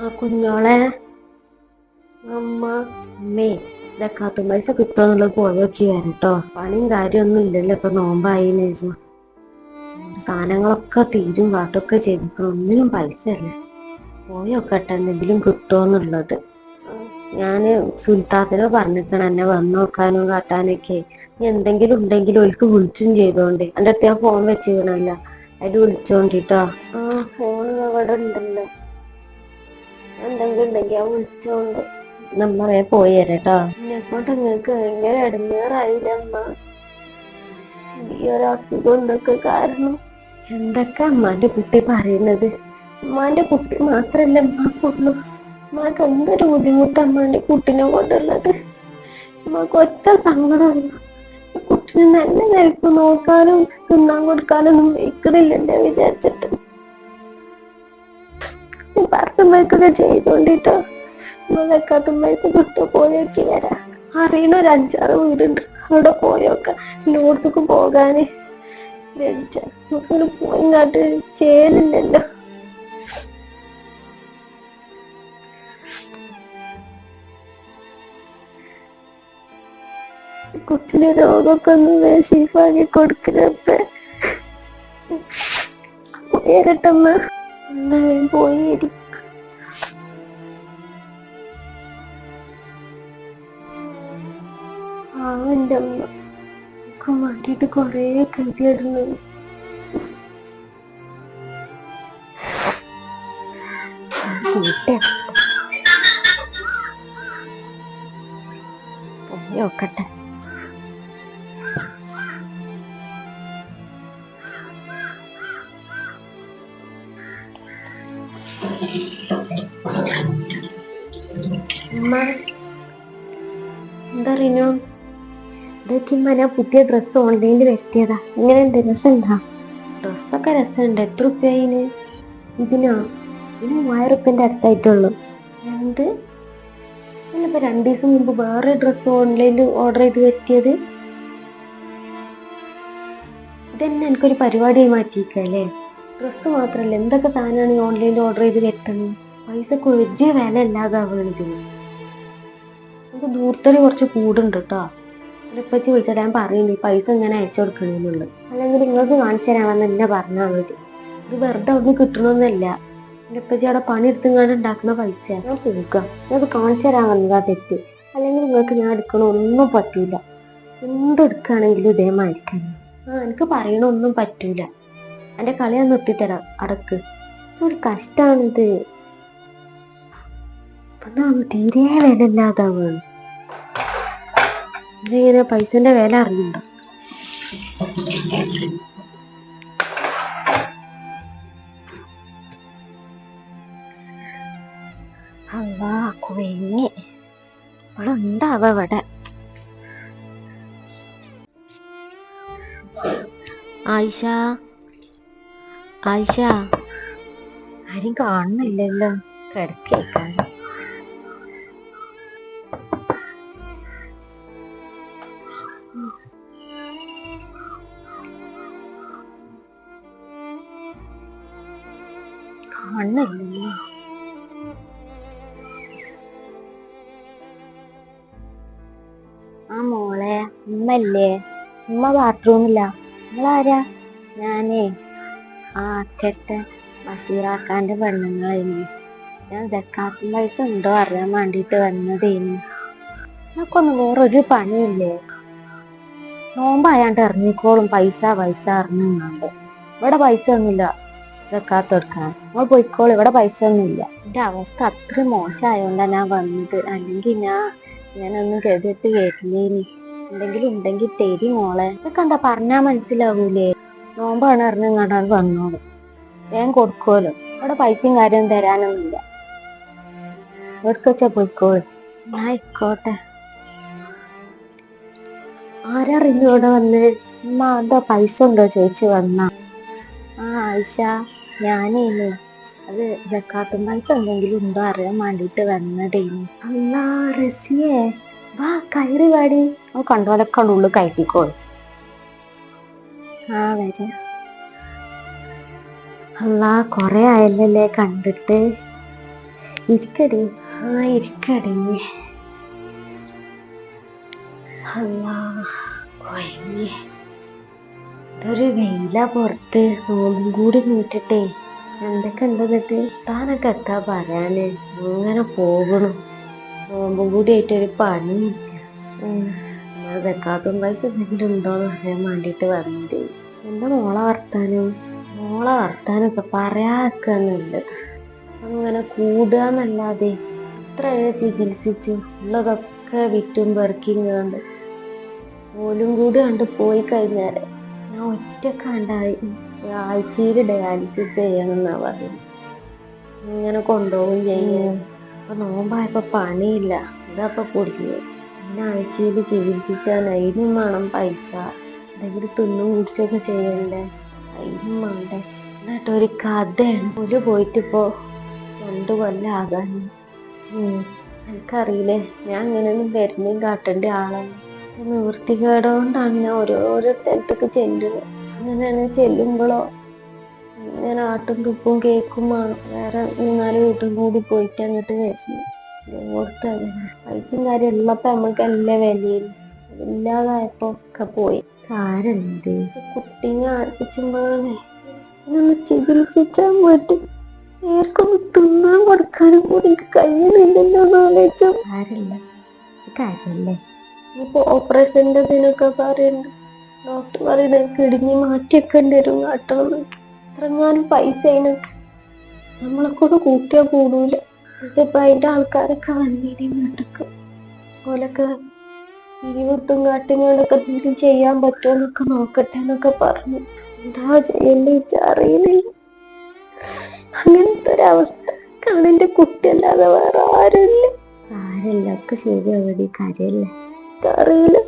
ആ കുഞ്ഞോളെ. അമ്മ അമ്മേ ഇതൊക്കെ പൈസ കിട്ടുമെന്നുള്ളത് വരാം കേട്ടോ പണിയും കാര്യമൊന്നും ഇല്ലല്ലോ ഇപ്പൊ നോമ്പായി സാധനങ്ങളൊക്കെ തീരും കാട്ടൊക്കെ ചെയ്തിട്ട് ഒന്നിനും പൈസ ഇല്ല. പോയൊക്കെ എന്തെങ്കിലും കിട്ടുമെന്നുള്ളത് ഞാൻ സുൽത്താത്തിനോ പറഞ്ഞിട്ടാണ് എന്നെ വന്നു നോക്കാനും കാട്ടാനൊക്കെ. എന്തെങ്കിലും ഉണ്ടെങ്കിൽ ഒരിക്കൽ വിളിച്ചും ചെയ്തോണ്ട്. എന്റെ അടുത്ത് ഞാൻ ഫോൺ വെച്ചിക്കണല്ല അതിൽ വിളിച്ചോണ്ടിട്ടോ. ആ ഫോൺ അവിടെ ഉണ്ടല്ലോ. എന്തെങ്കിലും ഉണ്ടെങ്കിൽ ആ വിളിച്ചോണ്ട് നമ്മളെ പോയി തരാട്ടോ എന്നെക്കൊണ്ട് നിങ്ങൾക്ക് ഭയങ്കര ഇടങ്ങേറായില്ല അമ്മ. ഈ ഒരു അസുഖം എന്തൊക്കെ കാരണം? എന്തൊക്കെ അമ്മാന്റെ കുട്ടി പറയുന്നത്? അമ്മാന്റെ കുട്ടി മാത്രല്ല ഉമ്മാക്കുള്ളൂ അമ്മയ്ക്ക് എന്തൊരു ബുദ്ധിമുട്ട് അമ്മാന്റെ കുട്ടിനെ കൊണ്ടുള്ളത്? അമ്മയ്ക്ക് ഒറ്റ സങ്കടമല്ല. കുട്ടിനെ നല്ല നിലയ്ക്ക് നോക്കാനും തിന്നാൻ കൊടുക്കാനൊന്നും വെക്കണില്ലെന്നെ വിചാരിച്ചിട്ട്. പറത്തുമ്പോഴൊക്കെ ചെയ്തോണ്ടിട്ട് വെക്കാത്ത വിട്ടു പോയൊക്കെ വരാം. അറിയണ ഒരു അഞ്ചാറ് വീടുണ്ട്. അവിടെ പോയൊക്കെ എല്ലായിടത്തേക്കും പോകാന്. പോയിങ്ങാട്ട് ചേരില്ലല്ലോ. കുട്ടിന് രോഗമൊക്കെ ഒന്ന് വേശിപ്പാക്കി കൊടുക്കരുത്. പോയിരട്ടമ്മ എന്നാ പോയി എന്റെ അമ്മ ഒക്കെ വേണ്ടിയിട്ട് കൊറേ കരുതിയിടുന്നു നോക്കട്ടെ. ഇതൊക്കെ ഞാൻ പുതിയ ഡ്രസ്സ് ഓൺലൈനിൽ വരുത്തിയതാ. എങ്ങനെയുണ്ട് രസമുണ്ടാ? ഡ്രസ്സൊക്കെ രസമുണ്ട്. എത്ര റുപ്യ ഇതിനാ? ഇതിനോ മൂവായിരം റുപ്യന്റെ അടുത്തായിട്ടുള്ളൂ. എന്ത് അല്ലപ്പോ രണ്ടു ദിവസം മുമ്പ് വേറെ ഡ്രസ്സ് ഓൺലൈനിൽ ഓർഡർ ചെയ്ത് വരുത്തിയത്? ഇതന്നെ എനിക്കൊരു പരിപാടിയായി മാറ്റിയിരിക്കല്ലേ ഡ്രസ്സ് മാത്രല്ല എന്തൊക്കെ സാധനമാണ് ഈ ഓൺലൈനിൽ ഓർഡർ ചെയ്ത് വരുത്തുന്നത്? പൈസക്ക് ഒരു വില ഇല്ലാതാവുകയാണ് ഇതിന് നമുക്ക് ദൂരത്തൊരു കുറച്ച് കൂടുണ്ട് കേട്ടോ. ഇപ്പച്ചി വിളിച്ചിട്ട് ഞാൻ പറയുന്നു പൈസ ഇങ്ങനെ അയച്ചു കൊടുക്കണമെന്നുള്ളു അല്ലെങ്കിൽ നിങ്ങൾക്ക് കാണിച്ചു തരാമെന്ന് എന്നെ പറഞ്ഞാൽ മതി. ഇത് വെറുതെ ഒന്നും കിട്ടണമെന്നല്ല എന്റെ ഇപ്പച്ചി അവിടെ പണി എടുത്തുങ്ങാണ്ട് ഉണ്ടാക്കുന്ന പൈസ ഞാൻ പോകാം നിങ്ങൾക്ക് കാണിച്ചു തരാൻ വന്നതാ തെറ്റ്. അല്ലെങ്കിൽ നിങ്ങൾക്ക് ഞാൻ എടുക്കണ ഒന്നും പറ്റൂല. എന്തെടുക്കുകയാണെങ്കിലും ഇതേമായിരിക്കും. ആ എനിക്ക് പറയണൊന്നും പറ്റൂല. എന്റെ കളി ഞാൻ നിർത്തിത്തരാം. അടക്ക്. ഇതൊരു കഷ്ടമാണിത് ഇപ്പൊ തീരെ വില ഇല്ലാതാവാണ് ഇതിങ്ങനെ പൈസന്റെ വില അറിയണ്ട അല്ലാ കുഴങ്ങി ഇവിടെ ഉണ്ടാവ ഇവിടെ. ആയിഷ? ആയിഷ? ആരും കാണുന്നില്ലല്ലോ. കിടക്കേക്കാൻ കാണുന്നില്ലല്ലോ ആ മോളെ ഉമ്മല്ലേ? ഉമ്മ ബാത്റൂമില്ല നിങ്ങളാരാ? ഞാനേ. ആ അക്കരത്തെ ബഷീറാക്കാന്റെ പെണ്ണുങ്ങളായിരുന്നു. ഞാൻ ജക്കാത്ത പൈസ ഉണ്ടോ അറിയാൻ വേണ്ടിട്ട് വന്നതേനു. നമുക്കൊന്നും ഒരു പണിയില്ലേ? നോമ്പായാണ്ട് ഇറങ്ങിക്കോളും പൈസ പൈസ അറിഞ്ഞുണ്ട് ഇവിടെ പൈസ ഒന്നുമില്ല. ജക്കാത്ത് എടുക്കാൻ നമ്മൾ പോയിക്കോളും ഇവിടെ പൈസ ഒന്നുമില്ല എന്റെ അവസ്ഥ അത്ര മോശമായോണ്ടാ ഞാൻ വന്നത്. അല്ലെങ്കിൽ ഞാൻ ഞാനൊന്നും കരുതിട്ട് വരുന്നേനി എന്തെങ്കിലും ഉണ്ടെങ്കിൽ തരി മോളെ. ഇതൊക്കെ എന്താ പറഞ്ഞാ മനസ്സിലാവൂലേ? നോമ്പാണ് അറിഞ്ഞ് ഇങ്ങോട്ട് വന്നോളൂ. വേഗം കൊടുക്കുമല്ലോ ഇവിടെ പൈസയും കാര്യവും തരാനൊന്നുമില്ല. എവിടേക്ക് പോയിക്കോളും. ഞാൻ ആയിക്കോട്ടെ. ആരാ റിഞ്ഞു ഇവിടെ വന്ന്? ഉമ്മ എന്താ പൈസ ഉണ്ടോ ചോദിച്ചു വന്ന? ആ ആയിഷ. ഞാനേനു അത് ജക്കാത്തും പൈസ എന്തെങ്കിലും ഉണ്ടോ അറിയാൻ വേണ്ടിട്ട് വന്നതേനു. അല്ലാ റസിയേ. വാ കയറി വാടി. അവ കണ്ടോലൊക്കെ ഉള്ളിൽ കയറ്റിക്കോളൂ ആ വരെ. അല്ലാ കൊറേ ആയല്ലേ കണ്ടിട്ട്. ഇരിക്കടി. ആ ഇരിക്കടി. അല്ലാ കൊയങ്ങി. ഇതൊരു വെയില പുറത്ത് നോമ്പും കൂടി നീട്ടിട്ടേ. എന്തൊക്കെ ഉണ്ടെന്നിട്ട് താനൊക്കെ എത്താ പറയാന്? അങ്ങനെ പോകണം. നോമ്പും കൂടി ആയിട്ടൊരു പണിയില്ല. വെക്കാത്തും പൈസ എന്തെങ്കിലും ഉണ്ടോന്ന് അറിയാൻ വേണ്ടിട്ട് വന്നത്. എന്താ മോളെ വർത്താനം? മോളെ വർത്താനൊക്കെ പറയാക്കുന്നുണ്ട് അങ്ങനെ കൂടുക എന്നല്ലാതെ ചികിത്സിച്ചു ഉള്ളതൊക്കെ വിറ്റും പെറുക്കിങ്ങാണ്ട് പോലും കൂടി കണ്ട് പോയി കഴിഞ്ഞാൽ ഞാൻ ഒറ്റക്കാണ്ടായി ആഴ്ചയിൽ ഡയാലിസിസ് ചെയ്യണമെന്നാ പറയുന്നത് ഇങ്ങനെ കൊണ്ടുപോകും ചെയ്യും. അപ്പൊ നോമ്പായപ്പോ പണിയില്ല. ഇതപ്പൊ കുടിക്കുന്നത് പിന്നെ ആഴ്ചയിൽ ചികിത്സിച്ചാൽ അതിനും വേണം പൈസ. എന്തെങ്കിലും തിന്നും കുടിച്ചൊക്കെ ചെയ്യണ്ടേ? അതിനും വേണ്ടേ? എന്നിട്ട് ഒരു കഥയാണ്. ഒരു പോയിട്ടിപ്പോ രണ്ടു കൊല്ലം എനിക്കറിയില്ലേ ഞാൻ അങ്ങനെയൊന്നും വരുന്നേം കാട്ടേണ്ട നിവൃത്തികേടുകൊണ്ടാണ് ഞാൻ ഓരോരോ സ്ഥലത്തൊക്കെ ചെല്ലുന്നത്. ഞാൻ ചെല്ലുമ്പോഴോ ഞാൻ ആട്ടും തുപ്പും കേക്കും വേറെ മൂന്നാൽ വീട്ടും കൂടി പോയിട്ട് അങ്ങോട്ട് വരണം അയച്ചും കാര്യം ഉള്ളപ്പോ നമ്മൾക്ക് എല്ലാ വിലയും. ഇല്ലാതായപ്പോ ഒക്കെ പോയി. സാരണ്ട് കുട്ടീനെ ആർപ്പിച്ചുമ്പോഴേ ഇതൊന്ന് ചികിത്സിച്ചാൻ പറ്റും നേർക്കൊന്ന് തിന്നാൻ കൊടുക്കാനും കൂടി എനിക്ക് കഴിയുന്നില്ലല്ലോ എന്ന് ആലോചിച്ചു കാര്യമല്ലേ? ഇപ്പൊ ഓപ്പറേഷന്റെ ഇതിനൊക്കെ പറയുന്നുണ്ട് ഡോക്ടർ പറയുന്നത് കിടിഞ്ഞ് മാറ്റിയൊക്കെ വരും. കാട്ടണം. ഇത്രങ്ങാനും പൈസ അതിനൊക്കെ നമ്മളെ കൂടെ കൂട്ടിയാ കൂടൂല. എന്നിട്ടിപ്പൊ അതിന്റെ ആൾക്കാരൊക്കെ വന്നിട്ട് വീട്ടിക്ക് ഓലൊക്കെ ഇരുവിട്ടും കാട്ടിങ്ങോണ്ടൊക്കെ എന്തെങ്കിലും ചെയ്യാൻ പറ്റുമോ എന്നൊക്കെ നോക്കട്ടെ എന്നൊക്കെ പറഞ്ഞു. എന്താ ചെയ്യണ്ടേ അറിയുന്നില്ല അങ്ങനത്തെ ഒരവസ്ഥ. കണ്ണിന്റെ കുട്ടിയല്ലാതെ വേറെ ആരുമില്ല. ആരല്ല ഒക്കെ ശരിയാവടി കാര്യല്ലേ. അറിയില്ല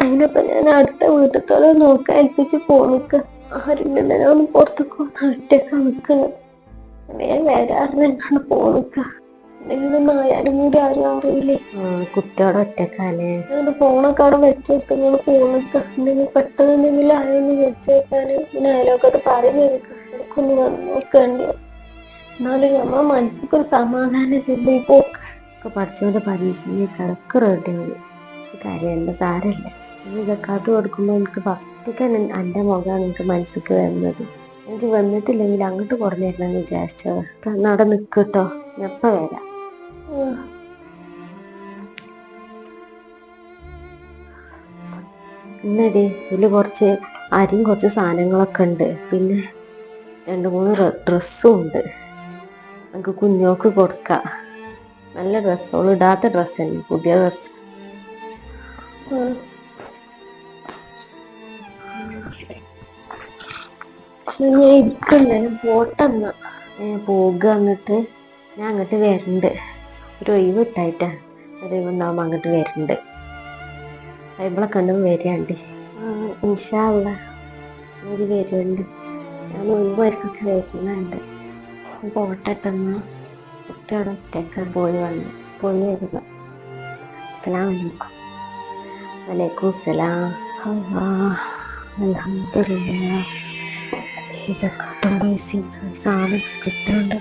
അതിനപ്പൊ ഞാൻ അടുത്ത വീട്ടത്തോളം നോക്കാൻ ഏൽപ്പിച്ച് പോണിക്ക. ആരുണ്ടെന്നാണ് ഞാൻ ഒന്ന് പുറത്തേക്ക് ഒറ്റക്ക നിക്കുന്നത് ഞാൻ വരാറിനാണ് പോണിക്ക. എന്തെങ്കിലും ആയാലും കൂടി ആരും അറിയില്ലേ? കുട്ടിയോടെ ഒറ്റക്കാലേ എന്നിട്ട് ഫോണൊക്കെ അവിടെ വെച്ച് വെക്കുന്ന പോണിക്ക. എന്തെങ്കിലും പെട്ടെന്ന് എന്തെങ്കിലും ആയെന്ന് വെച്ച് വെക്കാന് പിന്നെ അയലോക്കത്ത് പറയുന്ന എനിക്കൊന്ന് വന്ന് നോക്കേണ്ടി എന്നാലും നമ്മളെ ഒരു സമാധാനം ഇല്ല. ഈ പോക്ക് ഒക്കെ പഠിച്ചവന്റെ പരീക്ഷയിൽ ഇടയ്ക്ക് റെഡി കാര്യമല്ല സാരമില്ല. ഇതൊക്കെ അത് കൊടുക്കുമ്പോൾ എനിക്ക് ഫസ്റ്റ് എന്റെ മുഖമാണ് എനിക്ക് മനസ്സിലേക്ക് വരുന്നത്. എനിക്ക് വന്നിട്ടില്ലെങ്കിൽ അങ്ങോട്ട് കുറഞ്ഞിരുന്നെന്ന് വിചാരിച്ചത്. എന്നാ അവിടെ നിൽക്കട്ടോ എപ്പ വരാം. ഇന്നടി ഇതിൽ കുറച്ച് അരിയും കുറച്ച് സാധനങ്ങളൊക്കെ ഉണ്ട്. പിന്നെ രണ്ട് മൂന്ന് ഡ്രസ്സും ഉണ്ട്. നമുക്ക് കുഞ്ഞോക്ക് കൊടുക്കാം. നല്ല ഡ്രസ്സ് ഓൾ ഇടാത്ത ഡ്രസ്സ് തന്നെ പുതിയ ഡ്രസ്സ് ഞാൻ ഇരിക്കണ്ട ഞാൻ പോട്ടെന്നാ പോകുക എന്നിട്ട് ഞാൻ അങ്ങോട്ട് വരുന്നുണ്ട് ഒരു ഒഴിവ് ഇട്ടായിട്ടാ ഒരു ഒഴിവുണ്ടാകുമ്പോൾ അങ്ങോട്ട് വരുന്നുണ്ട് ബൈബിളെ കണ്ടും വരികയാണ്ട്. ഇൻഷാള്ള ഒരു വരുന്നുണ്ട് ഞാൻ ഒഴിവായിരിക്കും വരുന്നുണ്ട് പോട്ടെട്ടെന്ന് ഒറ്റയ്ക്ക് പോയി വന്നു പോയി വരുന്നു അസ്സലാം. വലൈക്കും സാധനം കിട്ടുന്നുണ്ട്.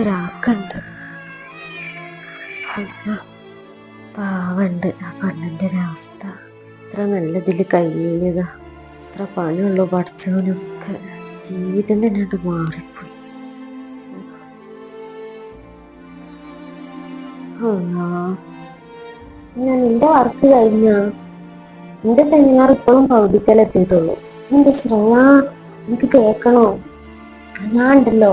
ഒരാക്കുണ്ട് പാവുണ്ട്. ആ പെണ്ണിന്റെ ഒരവസ്ഥ. ഇത്ര നല്ലതിൽ കഴിഞ്ഞതാ ഇത്ര പണിയുള്ളൂ പഠിച്ചവനൊക്കെ. ജീവിതം തന്നെ മാറിപ്പോയി. ഞാൻ എന്റെ വർക്ക് കഴിഞ്ഞ എന്റെ സെമിനാർ ഇപ്പോഴും പൗതിക്കലെത്തിയിട്ടുള്ളൂ എന്റെ ശ്രേയ എനിക്ക് കേൾക്കണോ? ഞാൻ ഉണ്ടല്ലോ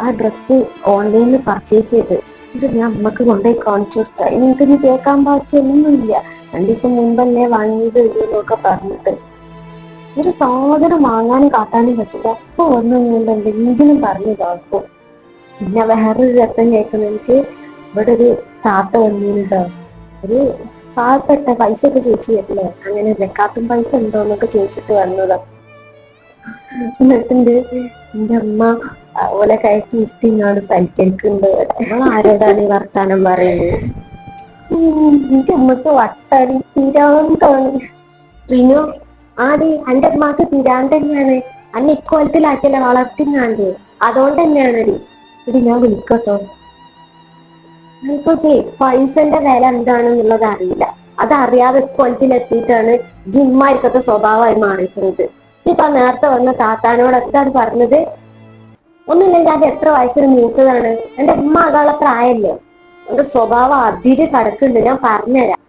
ആ ഡ്രസ്സ് ഓൺലൈനിൽ പർച്ചേസ് ചെയ്ത്. എന്നിട്ട് ഞാൻ അമ്മയ്ക്ക് കൊണ്ടുപോയി കാണിച്ചു കൊടുത്ത എനിക്ക് ഇനി കേൾക്കാൻ ബാക്കിയൊന്നുമില്ല. രണ്ടു ദിവസം മുമ്പല്ലേ വാങ്ങിയത് എന്നൊക്കെ പറഞ്ഞിട്ട്. ഒരു സാധനം വാങ്ങാനും കാട്ടാനും പറ്റില്ല. അപ്പൊ ഒന്നും എന്തെങ്കിലും പറഞ്ഞു കേൾക്കും പിന്നെ വേറൊരു രസം കേൾക്കുന്ന എനിക്ക് ഇവിടെ ഒരു താത്ത വന്നിട്ടുണ്ടോ ഒരു പാവപ്പെട്ട പൈസ ഒക്കെ ചേച്ചി തരില്ലേ അങ്ങനെ വെക്കാത്തും പൈസ ഉണ്ടോ എന്നൊക്കെ ചോദിച്ചിട്ട് വന്നതാ. എന്നിട്ടുണ്ട് എന്റെ അമ്മ ഓലെ കയറ്റി ഇരുത്തിങ്ങാട് സൽക്കരിക്കുന്നുണ്ട് നമ്മൾ ആരോടാണ് ഈ വർത്താനം പറയുന്നത്? എന്റെ അമ്മയ്ക്ക് വട്ടാടി തീരാൻ തോന്നി റിനു ആടി എന്റെ അമ്മയ്ക്ക് തന്നെയാണ്. അന്ന് ഇക്കോലത്തിലാക്കിയല്ല വളർത്തിങ്ങാണ്ട്. അതുകൊണ്ട് തന്നെയാണ് ഇടി ഞാൻ വിളിക്കട്ടോ. എനിക്കൊക്കെ പൈസന്റെ വില എന്താണെന്നുള്ളത് അറിയില്ല. അത് അറിയാതെ ക്വാളിറ്റിയിൽ എത്തിയിട്ടാണ് ജിമ്മായിരിക്കത്തെ സ്വഭാവമായി മാറിയിട്ടുള്ളത് ഇപ്പൊ നേരത്തെ വന്ന താത്താനോട് എന്താണ് പറഞ്ഞത്? ഒന്നുമില്ലെങ്കിൽ അത് എത്ര വയസ്സിന് മൂത്തതാണ്? എന്റെ ഉമ്മ അതാളെ പ്രായല്ലേ? എന്റെ സ്വഭാവം അതിര് കടക്കുന്നുണ്ട്. ഞാൻ പറഞ്ഞുതരാം.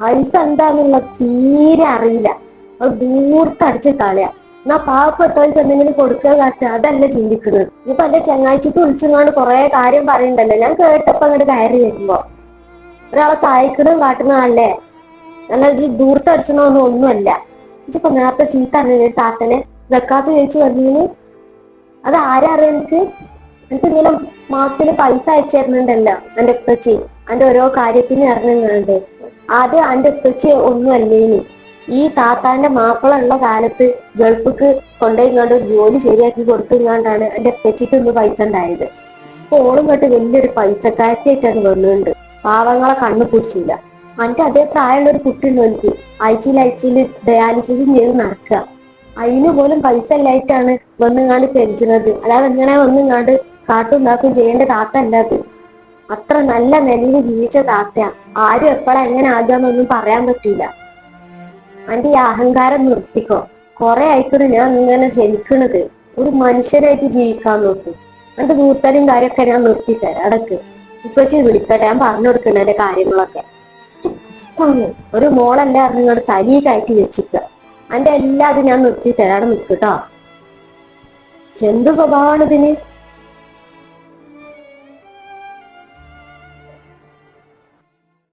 പൈസ എന്താന്നുള്ള തീരെ അറിയില്ല. അത് ദൂർത്തടിച്ച് കളയാ. എന്നാ പാവപ്പെട്ടവർക്ക് എന്തെങ്കിലും കൊടുക്കുക കാട്ടുക അതല്ല ചിന്തിക്കുന്നത്. ഇപ്പൊ എന്റെ ചങ്ങാഴ്ചക്ക് വിളിച്ചങ്ങാണ്ട് കുറെ കാര്യം പറയണ്ടല്ലോ ഞാൻ കേട്ടപ്പോ അങ്ങോട്ട് കയറി വരുമ്പോ ഒരാളെ സഹായിക്കണതും കാട്ടുന്നതല്ലേ നല്ല ഇത് ദൂർത്തടിച്ചണോന്നും ഒന്നുമല്ല. ഇപ്പൊ നേരത്തെ ചീത്ത അറിഞ്ഞ താത്തനെ. ജക്കാത്ത് ചോദിച്ചു വന്നതിന് അത് ആരാ എനിക്ക് എനിക്ക് ഇങ്ങനെ മാസത്തിന് പൈസ അയച്ചു തരുന്നുണ്ടല്ലോ എന്റെ ഉപ്പച്ചി. എന്റെ ഓരോ കാര്യത്തിന് ഇറങ്ങുന്നുണ്ട് ആദ്യം എന്റെ ഉപ്പച്ചി ഒന്നും അല്ലേനി. ഈ താത്താന്റെ മാപ്പിള ഉള്ള കാലത്ത് ഗൾഫിക്ക് കൊണ്ടുപോയിങ്ങാണ്ട് ഒരു ജോലി ശരിയാക്കി കൊടുത്തിങ്ങാണ്ടാണ് എന്റെ ഉപ്പച്ചിക്ക് ഒന്ന് പൈസ ഉണ്ടായത്. അപ്പൊ ഓളും കേട്ട് വലിയൊരു പൈസക്കാരത്തിയായിട്ടാണ് വന്നിട്ടുണ്ട്. പാവങ്ങളെ കണ്ണു പിടിച്ചില്ല. അന്റെ അതേ പ്രായമുള്ള ഒരു കുട്ടി നോക്കി ആഴ്ചയിൽ ആഴ്ചയിൽ ഡയാലിസിസ് ചെയ്ത് നടക്കുക. അതിന് പോലും പൈസ ഇല്ലായിട്ടാണ് വന്നുങ്ങാണ്ട് കെഞ്ചുന്നത് അല്ലാതെ എങ്ങനെ വന്നുങ്ങാണ്ട് കാട്ടും നാക്കും ചെയ്യേണ്ട താത്ത അല്ല അത്. അത്ര നല്ല നിലയിൽ ജീവിച്ച താത്തയാ. ആരും എപ്പോഴാ എങ്ങനെ ആകാന്നൊന്നും പറയാൻ പറ്റൂല അന്റെ ഈ അഹങ്കാരം നിർത്തിക്കോ. കൊറേ ആയിക്കോട്ടെ ഞാൻ ഇങ്ങനെ ക്ഷമിക്കണത് ഒരു മനുഷ്യനായിട്ട് ജീവിക്കാൻ നോക്കും. എന്റെ ദൂർത്തലും കാര്യമൊക്കെ ഞാൻ നിർത്തിത്തരാം. അടക്ക്. ഇപ്പച്ചി വിളിക്കട്ടെ. ഞാൻ പറഞ്ഞു കൊടുക്കണ എന്റെ കാര്യങ്ങളൊക്കെ. ഇഷ്ടമാണ് ഒരു മോളല്ല നിങ്ങളുടെ തലി കയറ്റി വെച്ചിട്ട് എന്റെ എല്ലാ അത് ഞാൻ തരാണ് നിൽക്കട്ടോ എന്ത് സ്വഭാവമാണ് ഇതിന്